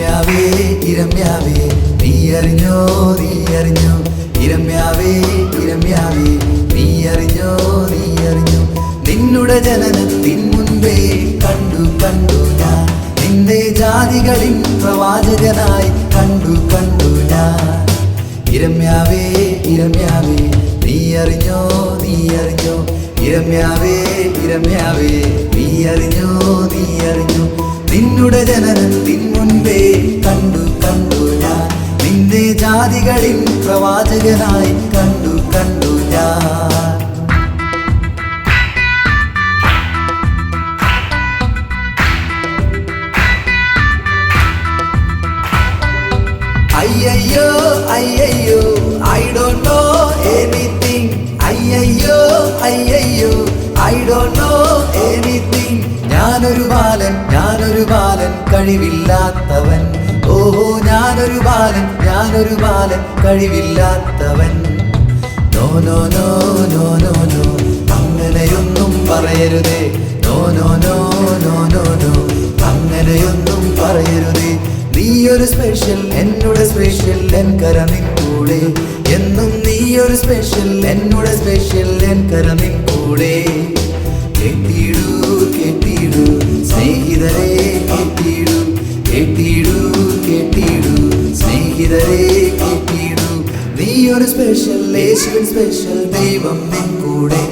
ഇരമ്യാവേ ഇരമ്യാവേ നീ അറിഞ്ഞോ നീ അറിഞ്ഞോ ഇരമ്യാവേ ഇരമ്യാവേ നീ അറിഞ്ഞോ നീ അറിഞ്ഞോ നിന്നുടെ ജനനത്തിൻ മുൻപേ കണ്ടു കണ്ടു ഞാൻ. നിന്റെ ജാതികളിൻ പ്രവാചകനായി കണ്ടു കണ്ടു ഞാൻ. ഇരമ്യാവേ ഇരമ്യാവേ നീ അറിഞ്ഞോ നീ അറിഞ്ഞോ ഇരമ്യാവേ ഇരമ്യാവേ നീ അറിഞ്ഞോ നീ അറിഞ്ഞോ നിന്നുടെ ജനനത്തിൻ മുൻപേ കണ്ടു കണ്ടു ഞാൻ. നിന്റെ ജാതികളിൽ പ്രവാചകനായി കണ്ടു കണ്ടു ഞാൻ. അയ്യോ അയ്യോ ഐ ഡോണ്ട് നോ എനിത്തിങ് അയ്യോ അയ്യോ ഐ ഡോണ്ട് നോ കഴിവില്ലാത്തവൻ ഓഹോ ഞാനൊരു ബാലൻ ഞാനൊരു ബാലൻ കഴിവില്ലാത്തവൻ no no no no no no അങ്ങനെയൊന്നും പറയരുതേ no no no no no no അങ്ങനെയൊന്നും പറയരുതേ നീയൊരു സ്പെഷ്യൽ എന്നോട് സ്പെഷ്യൽ എൻ കര കൂടെ എന്നും നീയൊരു സ്പെഷ്യൽ എന്നോട് സ്പെഷ്യൽ എൻ കര കൂടെ കേട്ടിടൂ കേട്ടിടൂ കേട്ടിടൂ സ്നേഹിതരെ കേട്ടിടൂ ഒരു സ്പെഷ്യൽ സ്പെഷ്യൽ ദൈവം നിൻ കൂടെ